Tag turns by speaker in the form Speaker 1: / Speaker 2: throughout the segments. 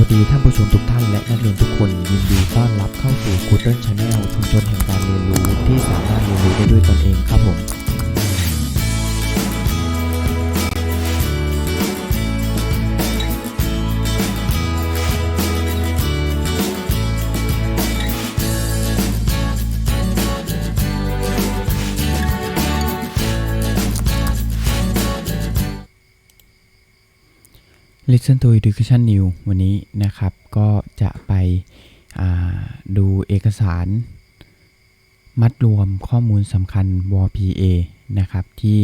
Speaker 1: วัสดีท่านผู้ชมทุกท่านและนักเรียนทุกคนยินดีต้อนรับเข้าสู่ g o o d l e Channel ชุมชนแห่งการเรียนรู้ที่สามารถเรียนรู้ได้ด้วยตนเองครับผม Listen to Education New วันนี้นะครับก็จะไปดูเอกสาร มัดรวมข้อมูลสำคัญ WPA นะครับที่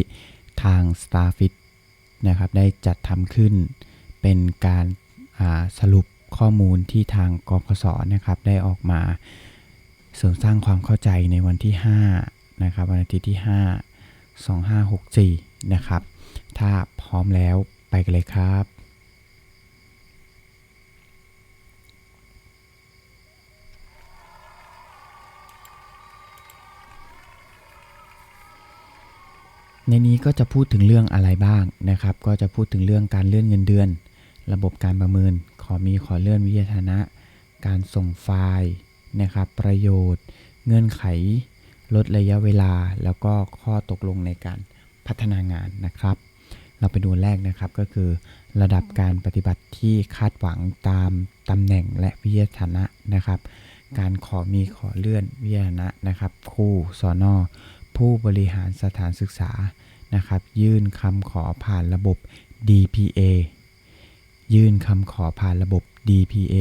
Speaker 1: ทาง Starfit นะครับได้จัดทำขึ้น เป็นการาสรุปข้อมูลที่ทางกกสนะครับได้ออกมาเสริมสร้างความเข้าใจในวันที่5นะครับวันอาทิตย์ที่ 5 2564 นะครับ ถ้าพร้อมแล้วไปกันเลยครับ ในนี้ก็จะพูดถึงเรื่องอะไรบ้างนะครับ ก็จะพูดถึงเรื่องการเลื่อนเงินเดือน ระบบการประเมิน ขอมีขอเลื่อนวิทยาฐานะ การส่งไฟล์นะครับ ประโยชน์ เงื่อนไข ลดระยะเวลา แล้วก็ข้อตกลงในการพัฒนางานนะครับ เราไปดูแรกนะครับก็คือ ระดับการปฏิบัติที่คาดหวังตามตำแหน่งและวิทยาฐานะนะครับ การขอมีขอเลื่อนวิทยาฐานะนะครับครูสอนอ ผู้บริหารสถานศึกษานะครับ ยื่นคำขอผ่านระบบ DPA ยื่นคำขอผ่านระบบ DPA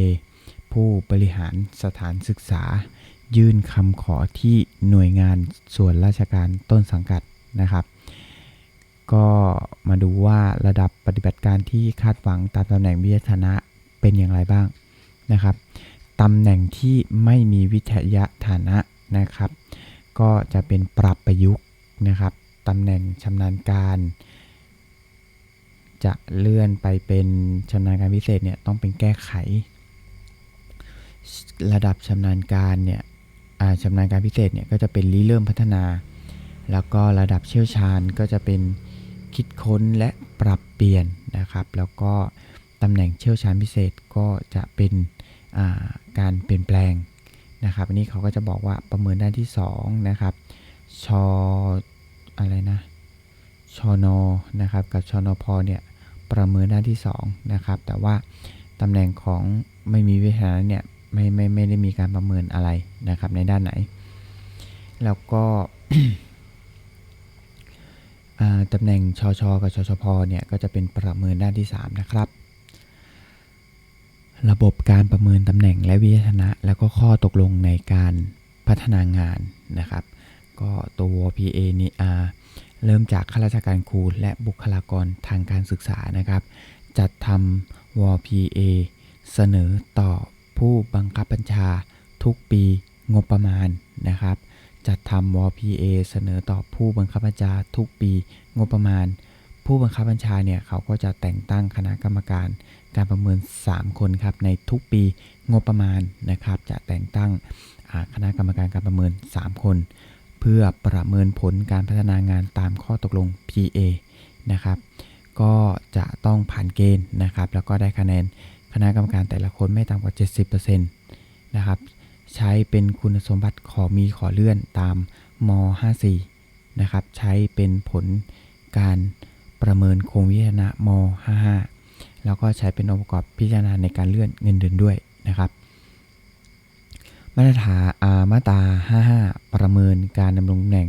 Speaker 1: ผู้บริหารสถานศึกษา ยื่นคำขอที่หน่วยงานส่วนราชการต้นสังกัดนะครับ ก็มาดูว่าระดับปฏิบัติการที่คาดหวังตามตำแหน่งวิทยาฐานะเป็นอย่างไรบ้างนะครับตำแหน่งที่ไม่มีวิทยาฐานะนะครับ ก็จะเป็นปรับประยุกต์นะครับตำแหน่งชำนาญการ จะเลื่อนไปเป็นชำนาญการพิเศษเนี่ยต้องเป็นแก้ไข ระดับชำนาญการเนี่ยอ่าชำนาญการพิเศษเนี่ยก็จะเป็นริเริ่มพัฒนา แล้วก็ระดับเชี่ยวชาญก็จะเป็นคิดค้นและปรับเปลี่ยนนะครับ แล้วก็ตำแหน่งเชี่ยวชาญพิเศษก็จะเป็นการเปลี่ยนแปลง นะครับ อันนี้เขาก็จะบอกว่าประเมินด้านที่ 2 นะครับชออะไรนะชอนอนะครับกับชอนอพอเนี่ยประเมินด้านที่2นะครับ แต่ว่าตำแหน่งของไม่มีวิทยาเนี่ยไม่ไม่ไม่ได้มีการประเมินอะไรนะครับในด้านไหน แล้วก็ตำแหน่งชอชอกับชอชอพเนี่ยก็จะเป็นประเมินด้านที่ 3 นะครับ ระบบการประเมินตำแหน่งและวิทยาฐานะ แล้วก็ข้อตกลงในการพัฒนางานนะครับ ก็ตัว PA นี่เริ่มจากข้าราชการครูและบุคลากรทางการศึกษานะครับ จัดทำ WPA เสนอต่อผู้บังคับบัญชาทุกปีงบประมาณนะครับ จัดทำ WPA เสนอต่อผู้บังคับบัญชาทุกปีงบประมาณ ผู้บังคับบัญชาเนี่ยเขาก็จะแต่งตั้งคณะกรรมการ การประเมิน 3 คนครับในทุกปีงบประมาณนะครับ จะแต่งตั้งคณะกรรมการการประเมิน 3 คน เพื่อประเมินผลการพัฒนางานตามข้อตกลง PA นะครับ ก็จะต้องผ่านเกณฑ์นะครับ แล้วก็ได้คะแนนคณะกรรมการแต่ละคนไม่ต่ำกว่า 70%นะครับ ใช้เป็นคุณสมบัติขอมีขอเลื่อนตามม 54 นะครับ ใช้เป็นผลการ ประเมินโครงวิทยาฐานะม 55 แล้วก็ใช้เป็นองค์ประกอบพิจารณาในการเลื่อนเงินเดือนด้วยนะครับ มาตรฐานอ่ามาตรา 55 ประเมินการดำรงตำแหน่ง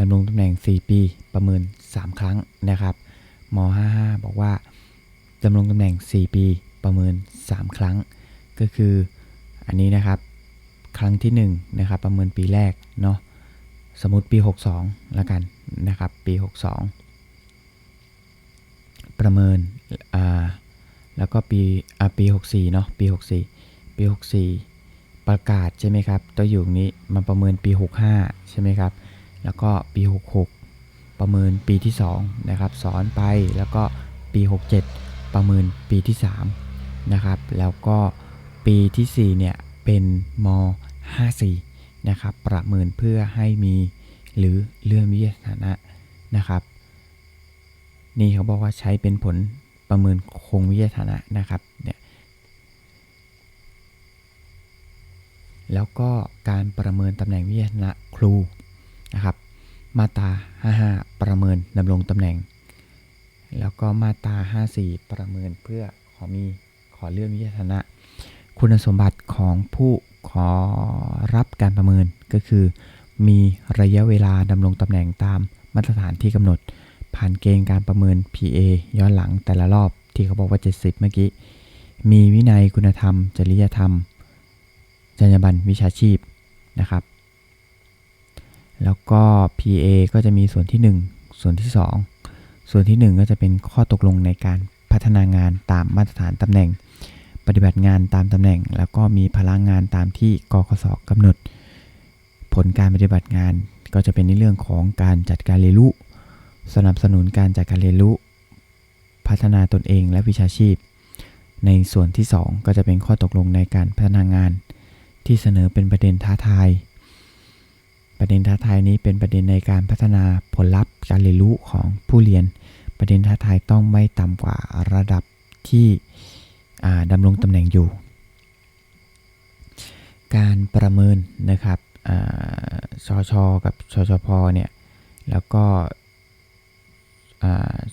Speaker 1: ดำรงตำแหน่ง 4 ปี ประเมิน 3 ครั้งนะครับม 55 บอกว่าดำรงตำแหน่ง 4 ปี ประเมิน 3 ครั้ง ก็คืออันนี้นะครับ ครั้งที่1นะครับประเมินปีแรกเนาะสมมติปี 62 แล้วกันนะครับ ปี 62 ประเมินอ่าแล้วก็ปีอ่าปี 64เนาะปี 64 ปี 64 ประกาศใช่ไหมครับตัวอยู่นี้มาประเมินปี 65 ใช่ไหมครับ แล้วก็ปี 66 ประเมินปีที่2นะครับสอนไปแล้วก็ปี 67 ประเมินปีที่3นะครับแล้วก็ปีทีสี่4เนี่ยเป็นม 54นะครับประเมินเพื่อให้มีหรือเลื่อนวิทยาฐานะนะครับ นี่เขาบอกว่าใช้เป็นผลประเมินคงวิทยาฐานะนะครับเนี่ยแล้วก็การประเมินตำแหน่งวิทยาฐานะครูนะครับมาตรา 55 ประเมินดำรงตำแหน่ง แล้วก็มาตรา 54 ประเมินเพื่อขอมีขอเลื่อนวิทยาฐานะ คุณสมบัติของผู้ขอรับการประเมินก็คือ มีระยะเวลาดำรงตำแหน่งตามมาตรฐานที่กำหนด ผ่านเกณฑ์การประเมิน PA ย้อนหลังแต่ละรอบที่เขาบอกว่า 70 เมื่อกี้ มีวินัยคุณธรรม จริยธรรม จรรยาบรรณวิชาชีพนะครับ แล้วก็ PA ก็จะมีส่วนที่ 1 ส่วนที่ 2 ส่วนที่ 1 ก็จะเป็นข้อตกลงในการพัฒนางานตามมาตรฐานตำแหน่ง ปฏิบัติงานตามตำแหน่ง แล้วก็มีพลังงานตามที่กคสกำหนด ผลการปฏิบัติงานก็จะเป็นในเรื่องของการจัดการเรียนรู้ สนับสนุนการจัดการเรียนรู้ พัฒนาตนเองและวิชาชีพ ในส่วนที่ 2 ก็จะเป็นข้อตกลงในการพัฒนางาน ที่เสนอเป็นประเด็นท้าทาย ประเด็นท้าทายนี้เป็นประเด็นในการพัฒนาผลลัพธ์การเรียนรู้ของผู้เรียน ประเด็นท้าทายต้องไม่ต่ำกว่าระดับที่ดำรงตำแหน่งอยู่ การประเมินนะครับอ่าชชกับชชพเนี่ยแล้วก็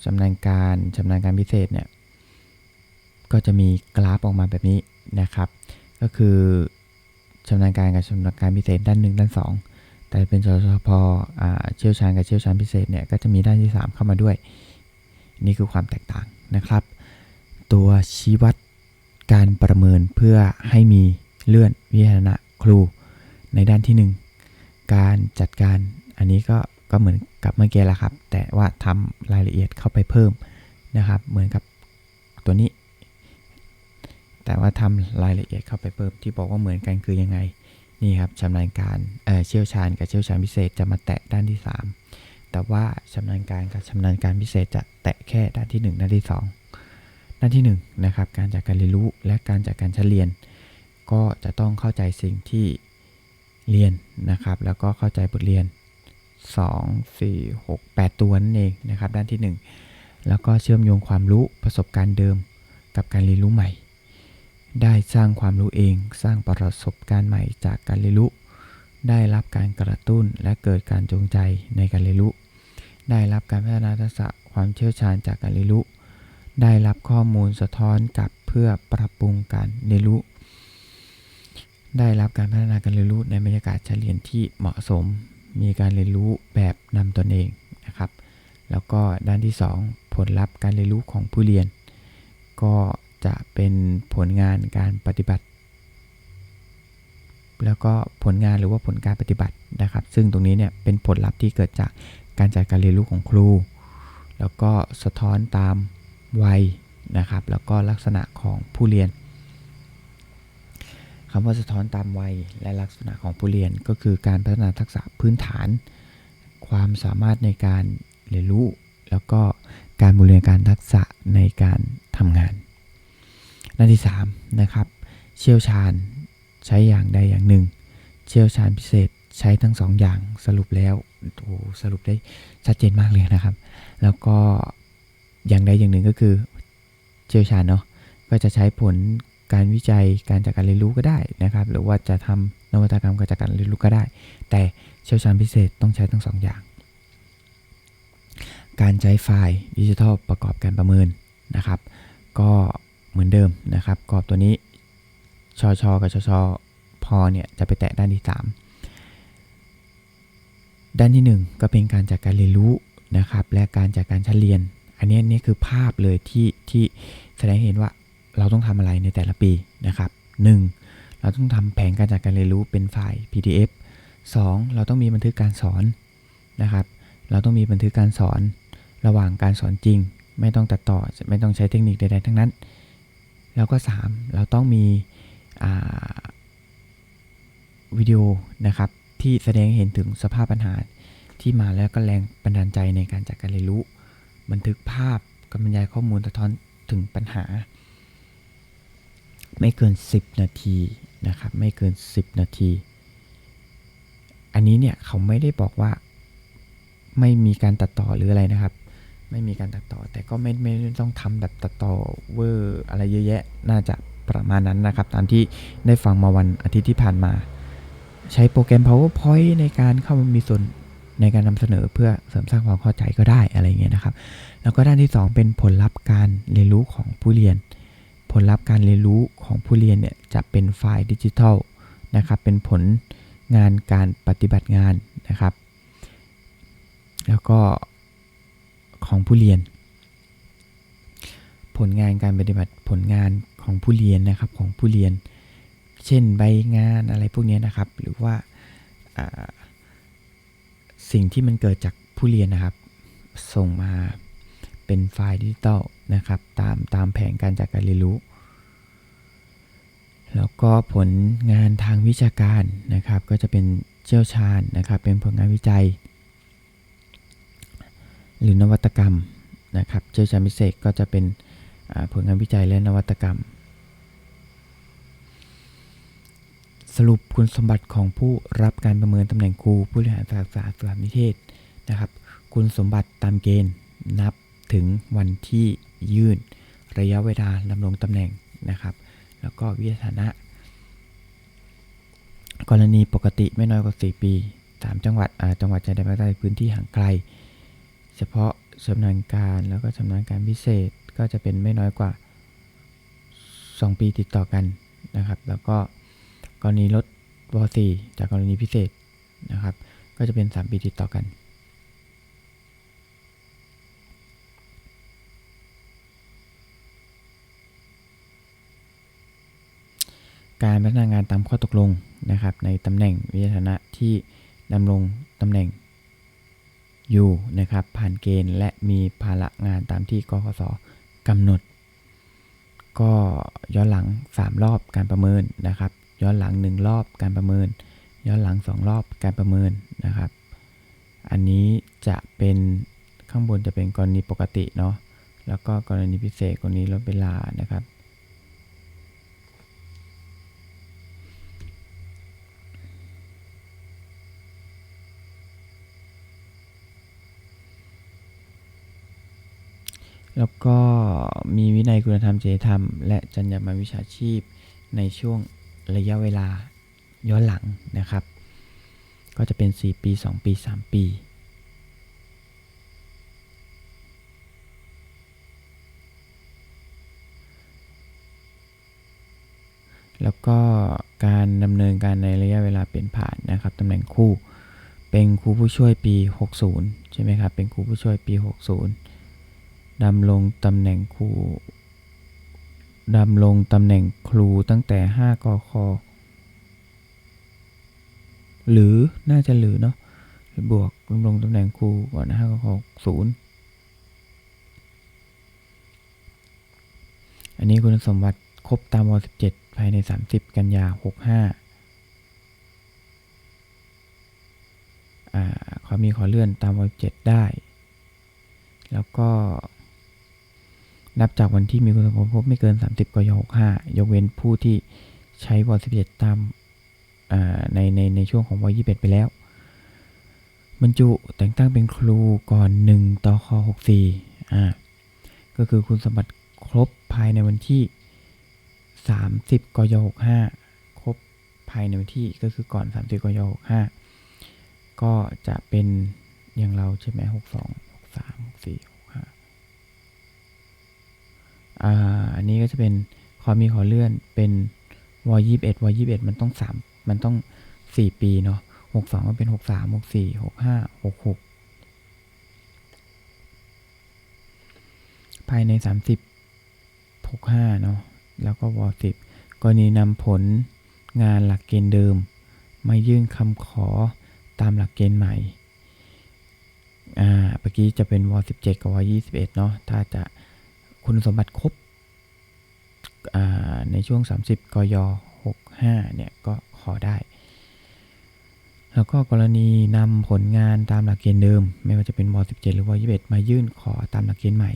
Speaker 1: ชำนาญการชำนาญการพิเศษเนี่ยก็จะมีกราฟออกมาแบบนี้นะครับ ก็คือชำนาญการกับชำนาญการพิเศษด้านหนึ่งด้านสองแต่เป็นชชพเชี่ยวชาญกับเชี่ยวชาญพิเศษเนี่ยก็จะมีด้านที่ 3 เข้ามาด้วย นี่คือความแตกต่างนะครับ ตัวชี้วัดการประเมินเพื่อให้มีเลื่อนวิทยาฐานะครูในด้านที่ 1 การจัดการอันนี้ก็ก็เหมือน กับเมื่อกี้แหละครับ แต่ว่าทำรายละเอียดเข้าไปเพิ่มนะครับ เหมือนกับตัวนี้ แต่ว่าทำรายละเอียดเข้าไปเพิ่มที่บอกว่าเหมือนกันคือยังไงนี่ครับชำนาญการเเชี่ยวชาญกับเชี่ยวชาญพิเศษจะมาแตะด้านที่ 3 แต่ว่าชำนาญการกับชำนาญการพิเศษจะแตะแค่ด้านที่ 1 ด้านที่ 2 ด้านที่1นะครับการจัดการเรียนรู้และการจัดการชั้นเรียน ก็จะต้องเข้าใจสิ่งที่เรียนนะครับ แล้วก็เข้าใจบทเรียน 2 4 6 8 ตัวนั่นเองนะครับ ด้านที่ 1 แล้วก็เชื่อมโยงความรู้ประสบการณ์เดิมกับการเรียนรู้ใหม่ ได้สร้างความรู้เอง สร้างประสบการณ์ใหม่จากการเรียนรู้ ได้รับการกระตุ้นและเกิดการจงใจในการเรียนรู้ ได้รับการพัฒนาทักษะความเชี่ยวชาญจากการเรียนรู้ ได้รับข้อมูลสะท้อนกลับเพื่อปรับปรุงการเรียนรู้ได้รับการพัฒนาการเรียนรู้ในบรรยากาศเฉลี่ยที่เหมาะสม มีการเรียนรู้แบบนำตนเองนะครับ แล้วก็ด้านที่ 2 ผลลัพธ์การเรียนรู้ของผู้เรียน ก็จะเป็นผลงานการปฏิบัติ แล้วก็ผลงานหรือว่าผลการปฏิบัตินะครับ ซึ่งตรงนี้เนี่ยเป็นผลลัพธ์ที่เกิดจากการจัดการเรียนรู้ของครู แล้วก็สะท้อนตามวัยนะครับ แล้วก็ลักษณะของผู้เรียน คำว่าสะท้อนตามวัยและลักษณะของผู้เรียนก็คือการพัฒนาทักษะพื้นฐาน ความสามารถในการเรียนรู้ แล้วก็การบูรณาการทักษะในการทำงานด้านที่3นะครับ เชี่ยวชาญใช้อย่างใดอย่างหนึ่ง เชี่ยวชาญพิเศษใช้ทั้งสองอย่างสรุปแล้วโอ้สรุปได้ชัดเจนมากเลยนะครับ แล้วก็อย่างใดอย่างหนึ่งก็คือเชี่ยวชาญเนาะก็จะใช้ผล การวิจัยการจากการเรียนรู้ก็ได้นะครับ หรือว่าจะทำนวัตกรรมการจากการเรียนรู้ก็ได้ แต่เชี่ยวชาญพิเศษต้องใช้ทั้งสองอย่าง การใช้ไฟล์ดิจิทัลประกอบการประเมินนะครับ ก็เหมือนเดิมนะครับกรอบตัวนี้ชอชอกับชอชอพอเนี่ยจะไปแตะด้านที่ 3 ด้านที่ 1 ก็เป็นการจัดการเรียนรู้นะครับ และการจัดการชั้นเรียน อันนี้นี่คือภาพเลยที่ที่แสดงเห็นว่า เราต้องทำอะไรในแต่ละปีนะครับ 1. เราต้องทำแผนการจัดการเรียนรู้เป็นไฟล์ PDF 2. เราต้องมีบันทึกการสอนนะครับ เราต้องมีบันทึกการสอนระหว่างการสอนจริง ไม่ต้องตัดต่อไม่ต้องใช้เทคนิคใดๆทั้งนั้น แล้วก็ 3 เราต้องมีวิดีโอนะครับที่แสดงเห็นถึงสภาพปัญหาที่มาแล้วก็แรงบันดาลใจในการจัดการเรียนรู้ บันทึกภาพกับบรรยายข้อมูลสะท้อนถึงปัญหา ไม่เกิน 10 นาทีนะครับไม่เกิน 10 นาที อันนี้เนี่ยเขาไม่ได้บอกว่าไม่มีการตัดต่อหรืออะไรนะครับ ไม่มีการตัดต่อแต่ก็ไม่ไม่ต้องทำแบบตัดต่อเวอร์อะไรเยอะแยะน่าจะประมาณนั้นนะครับ ตามที่ได้ฟังมาวันอาทิตย์ที่ผ่านมา ใช้โปรแกรม PowerPoint ในการเข้ามามีส่วนในการนำเสนอเพื่อเสริมสร้างความเข้าใจก็ได้อะไรเงี้ยนะครับ แล้วก็ด้านที่ 2 เป็นผลลัพธ์การเรียนรู้ของผู้เรียน ผลลัพธ์การเรียนรู้ของผู้เรียนเนี่ยจะเป็นไฟล์ดิจิทัลนะครับ เป็นผลงานการปฏิบัติงานนะครับ แล้วก็ของผู้เรียน ผลงานการปฏิบัติผลงานของผู้เรียนนะครับของผู้เรียน เช่นใบงานอะไรพวกนี้นะครับ หรือว่าสิ่งที่มันเกิดจากผู้เรียนนะครับ ส่งมา เป็นไฟล์ดิจิตอลนะครับ ตามตามแผนการจัดการเรียนรู้ แล้วก็ผลงานทางวิชาการนะครับ ก็จะเป็นเชี่ยวชาญนะครับ เป็นผลงานวิจัย หรือนวัตกรรมนะครับ เชี่ยวชาญพิเศษก็จะเป็นผลงานวิจัยและนวัตกรรม สรุปคุณสมบัติของผู้รับการประเมินตำแหน่งครูผู้บริหารสาขาสารนิเทศนะครับ คุณสมบัติตามเกณฑ์นับ ถึงวันที่ยื่นระยะเวลาดำรงตำแหน่งนะครับ แล้วก็วิทยฐานะ กรณีปกติไม่น้อยกว่า 4 ปี 3 จังหวัดจังหวัดชายแดนภาคใต้พื้นที่ห่างไกล เฉพาะชำนาญการแล้วก็ชำนาญการพิเศษก็จะเป็นไม่น้อยกว่า 2 ปีติดต่อกันนะครับ แล้วก็กรณีลดว .4 จากกรณีพิเศษนะครับ ก็จะเป็น 3 ปีติดต่อกัน การพัฒนางานตามข้อตกลงนะครับ ในตำแหน่งวิทยาฐานะที่ดำรงตำแหน่งอยู่นะครับ ผ่านเกณฑ์และมีภาระงานตามที่กคสกำหนด ก็ย้อนหลัง 3 รอบการประเมินนะครับ ย้อนหลัง 1 รอบการประเมิน ย้อนหลัง 2 รอบการประเมินนะครับ อันนี้จะเป็นข้างบนจะเป็นกรณีปกติเนาะแล้วก็กรณีพิเศษกรณีลดเวลานะครับ แล้วก็มีวินัยคุณธรรมจริยธรรม และจรรยาบรรณวิชาชีพในช่วงระยะเวลาย้อนหลังนะครับ ก็จะเป็น 4 ปี 2 ปี 3 ปี แล้วก็การดำเนินการในระยะเวลาเปลี่ยนผ่านนะครับตำแหน่งคู่ เป็นครูผู้ช่วยปี 60 ใช่ไหมครับ เป็นครูผู้ช่วยปี 60 ดำรงตำแหน่งครูดำรงตำแหน่งครูตั้งแต่ 5กคหรือน่าจะหรือเนาะบวกดำรงตำแหน่งครูก่อน5กคศูนย์อันนี้คุณสมบัติครบตามว17 ภายใน 30 กันยา 65 อ่าขามีขอเลื่อนตามว17 ได้ แล้วก็ นับจากวันที่มีคุณสมบัติพบไม่เกิน 30กย65ยกเว้นผู้ที่ใช้ว11ตามในในในช่วงของว21ไปแล้ว บรรจุแต่งตั้งเป็นครูก่อน 1ต่อค64อ่าก็คือคุณสมบัติครบภายในวันที่ 30กย65ครบภายในวันที่ก็คือก่อน 30กย65ก็จะเป็นอย่างเราใช่ไหม62 63 64 อันนี้ก็จะเป็นขอมีขอเลื่อนเป็นวยี่สิบเอ็ดวยี่สิบเอ็ดมันต้องสามมันต้องสี่ปีเนาะหกสองก็เป็นหกสามหกสี่หกห้าหกหกภายในสามสิบหกห้าเนาะแล้วก็วสิบกรณีนำผลงานหลักเกณฑ์เดิม มายื่นคำขอตามหลักเกณฑ์ใหม่ อ่าเมื่อกี้จะเป็นว17กับว21เนาะถ้าจะ คุณสมบัติครบในช่วง 30 กย 65 เนี่ยก็ขอได้ แล้วก็กรณีนำผลงานตามหลักเกณฑ์เดิม ไม่ว่าจะเป็นว17 หรือว21 มายื่นขอตามหลักเกณฑ์ใหม่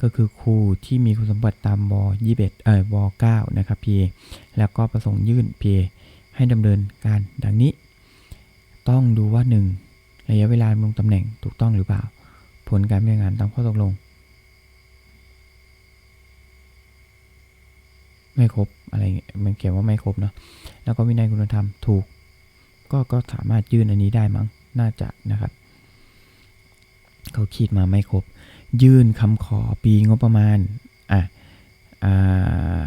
Speaker 1: ก็คือครูที่มีคุณสมบัติตามว21 เอ่อว9นะครับ PA แล้วก็ประสงค์ยื่น PA ให้ดำเนินการดังนี้ ต้องดูว่า 1. ระยะเวลาลงตำแหน่งถูกต้องหรือเปล่า ผลการดำเนินงานตามข้อตกลง ไม่ครบอะไรมันเขียนว่าไม่ครบเนาะแล้วก็วินัยคุณธรรมถูก ก็ก็สามารถยื่นอันนี้ได้มั้งน่าจะนะครับ เขาขีดมาไม่ครบ ยื่นคำขอปีงบประมาณอะอ่า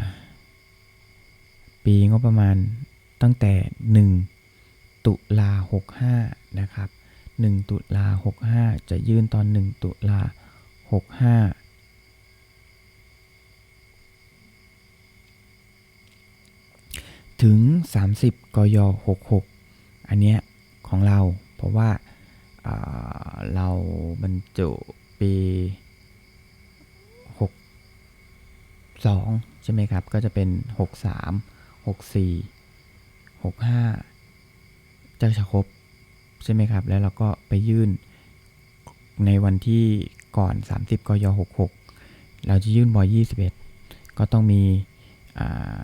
Speaker 1: ปีงบประมาณตั้งแต่ 1 ตุลา65 นะครับ 1 ตุลา65 จะยื่นตอน 1 ตุลา65 ถึง 30 กย 66 อันเนี้ยของเราเพราะว่าอ่าเราบรรจุปี 62 ใช่ไหมครับ ก็จะเป็น 63 64 65 จะจะครบใช่ไหมครับ แล้วเราก็ไปยื่นในวันที่ก่อน 30 กย 66 เราจะยื่นบอย21 ก็ต้องมีอ่า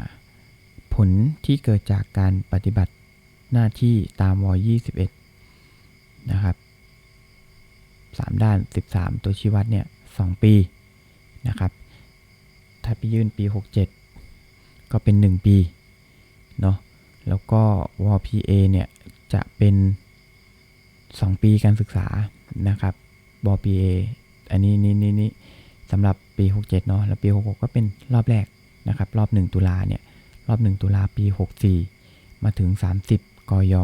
Speaker 1: ผลที่เกิดจากการปฏิบัติหน้าที่ตามว21 นะครับ 3 ด้าน 13 ตัวชี้วัดเนี่ย 2 ปีนะครับ ถ้าไปยื่นปี 67 ก็เป็น 1 ปี เนาะ แล้วก็ว PA เนี่ย จะเป็น 2 ปีการศึกษานะครับว PA อันนี้นี่นี่นี่สำหรับปี 67 เนาะ แล้วปี 66 ก็เป็นรอบแรกนะครับ รอบ 1 ตุลาเนี่ย รอบ 1 ตุลาปี 64 มาถึง 30 กย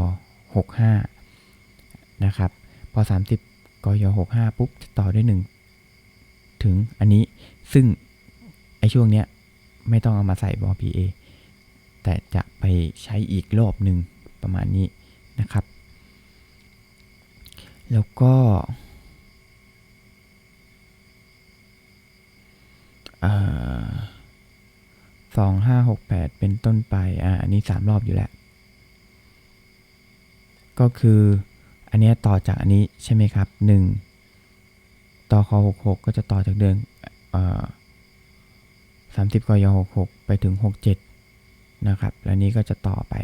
Speaker 1: 65 นะครับ พอ 30 กย 65 ปุ๊บจะต่อด้วย 1 ถึงอันนี้ ซึ่งไอช่วงเนี้ยไม่ต้องเอามาใส่บอ PA แต่จะไปใช้อีกรอบหนึ่งประมาณนี้นะครับ แล้วก็ สองห้าหกแปดเป็นต้นไป อ่าอันนี้สามรอบอยู่แล้ว ก็คืออันนี้ต่อจากอันนี้ใช่ไหมครับหนึ่งต่อคอหกหกก็จะต่อจากเดิมสามสิบกยหกหกไปถึงหกเจ็ดนะครับ แล้วนี้ก็จะต่อไป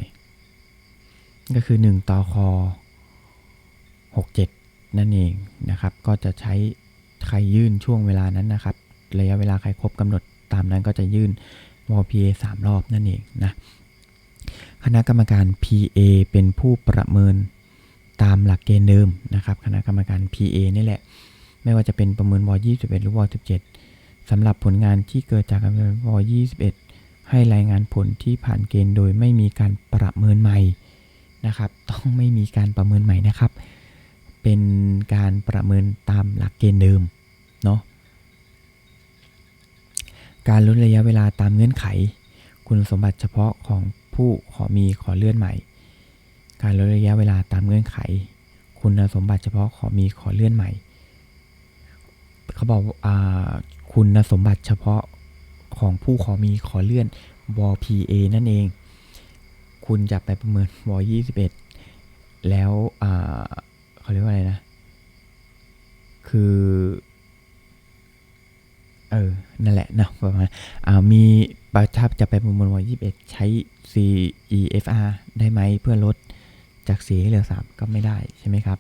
Speaker 1: ก็คือ1ต่อคอ67นั่นเองนะครับ ก็จะใช้ใครยื่นช่วงเวลานั้นนะครับ ระยะเวลาใครครบกำหนดตามนั้นก็จะยื่น ว PA 3 รอบนั่นเองนะคณะกรรมการ PA เป็นผู้ประเมินตามหลักเกณฑ์เดิมนะครับ คณะกรรมการ PA นี่แหละ ไม่ว่าจะเป็นประเมินวอ21 หรือว17สำหรับผลงานที่เกิดจากการประเมินวอ21 ให้รายงานผลที่ผ่านเกณฑ์โดยไม่มีการประเมินใหม่นะครับ ต้องไม่มีการประเมินใหม่นะครับ เป็นการประเมินตามหลักเกณฑ์เดิมเนาะ การลดระยะเวลาตามเงื่อนไข คุณสมบัติเฉพาะของผู้ขอมีขอเลื่อนใหม่ การลดระยะเวลาตามเงื่อนไข คุณสมบัติเฉพาะขอมีขอเลื่อนใหม่ เขาบอกอ่าคุณสมบัติเฉพาะของผู้ขอมีขอเลื่อนว PA นั่นเอง คุณจะไปประเมินว21 แล้วเขาเรียกว่าอะไรนะ คือ เออ นั่นแหละนะประมาณอ่ามีประทับจะไปประเมินว21ใช้ CEFR ได้ไหมเพื่อลดจาก4ให้เหลือ3ก็ไม่ได้ใช่ไหมครับ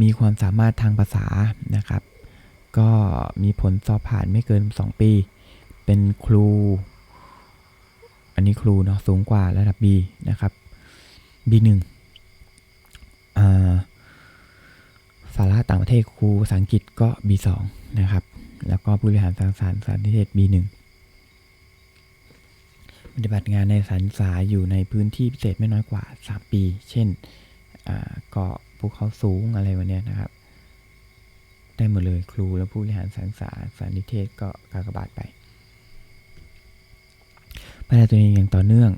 Speaker 1: มีความสามารถทางภาษานะครับ ก็มีผลสอบผ่านไม่เกิน 2 ปี เป็นครู อันนี้ครูเนาะสูงกว่าระดับ B นะครับ B1 อ่าสาระต่างประเทศครูภาษาอังกฤษก็ B2 นะครับ แล้วก็ผู้บริหารสารสารสารนิเทศ B1 ปฏิบัติงานในสารศึกษาอยู่ในพื้นที่พิเศษไม่น้อยกว่า 3 ปี เช่นเกาะภูเขาสูงอะไรวันนี้นะครับ ได้หมดเลยครูและผู้บริหารสารศึกษาสารนิเทศก็กากบาทไปพัฒนาตัวเองอย่างต่อเนื่อง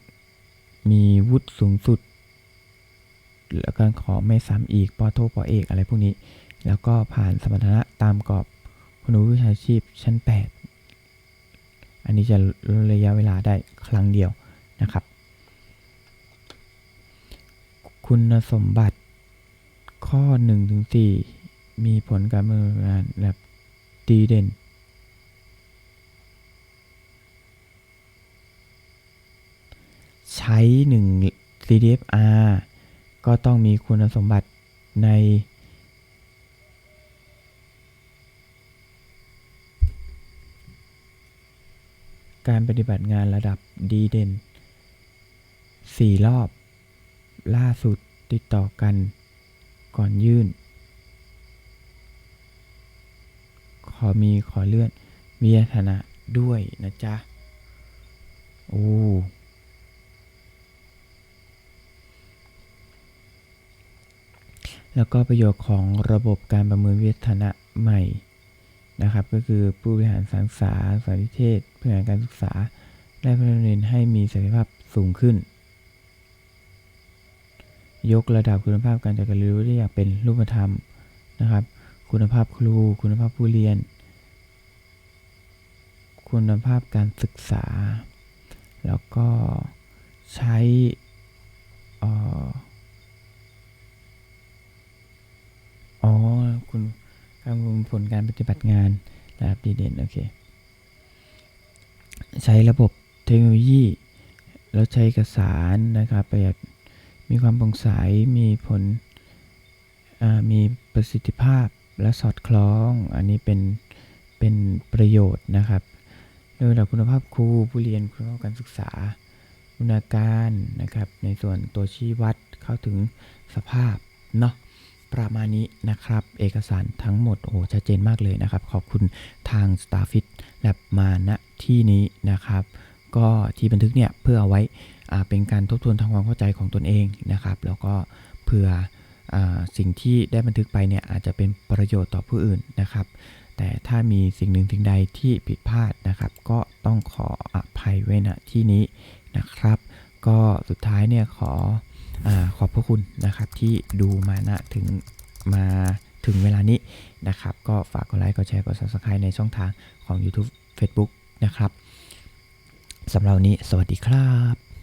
Speaker 1: มีวุฒิสูงสุด แล้วก็ขอไม่ซ้ำอีกปอโทปอเอกอะไรพวกนี้ แล้วก็ผ่านสมรรถนะตามกรอบ คุณวิชาชีพชั้น 8 อันนี้จะลดระยะเวลาได้ครั้งเดียวนะครับ คุณสมบัติข้อ 1-4 มีผลการเนินงานแบบดีเด่นใช้ 1 CDFR ก็ต้องมีคุณสมบัติใน การปฏิบัติงานระดับดีเด่น 4 รอบ ล่าสุดติดต่อกัน ก่อนยื่น ขอมีขอเลื่อนวิทยาฐานะด้วยนะจ๊ะ โอ้แล้วก็ประโยชน์ของระบบการประเมินวิทยาฐานะใหม่ นะครับ ก็คือผู้บริหารสารศึกษาสารวิเทศเพื่อการศึกษาได้พัฒนาเรียนให้มีศักยภาพสูงขึ้น ยกระดับคุณภาพการจัดการเรียนรู้ได้อย่างเป็นรูปธรรมนะครับ คุณภาพครู คุณภาพผู้เรียน คุณภาพการศึกษา แล้วก็ใช้อ๋อคุณ การประเมินผลการปฏิบัติงานระดับดีเด่นโอเคใช้ระบบเทคโนโลยี แล้วใช้เอกสารนะครับประหยัดมีความโปร่งใสมีผลมีประสิทธิภาพและสอดคล้อง อันนี้เป็นเป็นประโยชน์นะครับเรื่องระดับคุณภาพครูผู้เรียนคุณภาพการศึกษาคุณาการนะครับ ในส่วนตัวชี้วัดเข้าถึงสภาพเนาะ ประมาณนี้นะครับ เอกสารทั้งหมดโอ้ชัดเจนมากเลยนะครับ ขอบคุณทาง Starfit แลบมาณที่นี้นะครับ ก็ที่บันทึกเนี่ยเพื่อเอาไว้เป็นการทบทวนทำความเข้าใจของตนเองนะครับ แล้วก็เพื่ออสิ่งที่ได้บันทึกไปเนี่ยอาจจะเป็นประโยชน์ต่อผู้อื่นนะครับ แต่ถ้ามีสิ่งหนึ่งสิ่งใดที่ผิดพลาดนะครับ ก็ต้องขออภัยไว้ณที่นี้นะครับ ก็สุดท้ายเนี่ยขอ ขอบพระคุณนะครับที่ดูมาณถึงมาถึงเวลานี้นะครับ ก็ฝากกดไลค์กดแชร์กดซับสไครต์ในช่องทางของ YouTube Facebook นะครับสำหรับวันนี้สวัสดีครับ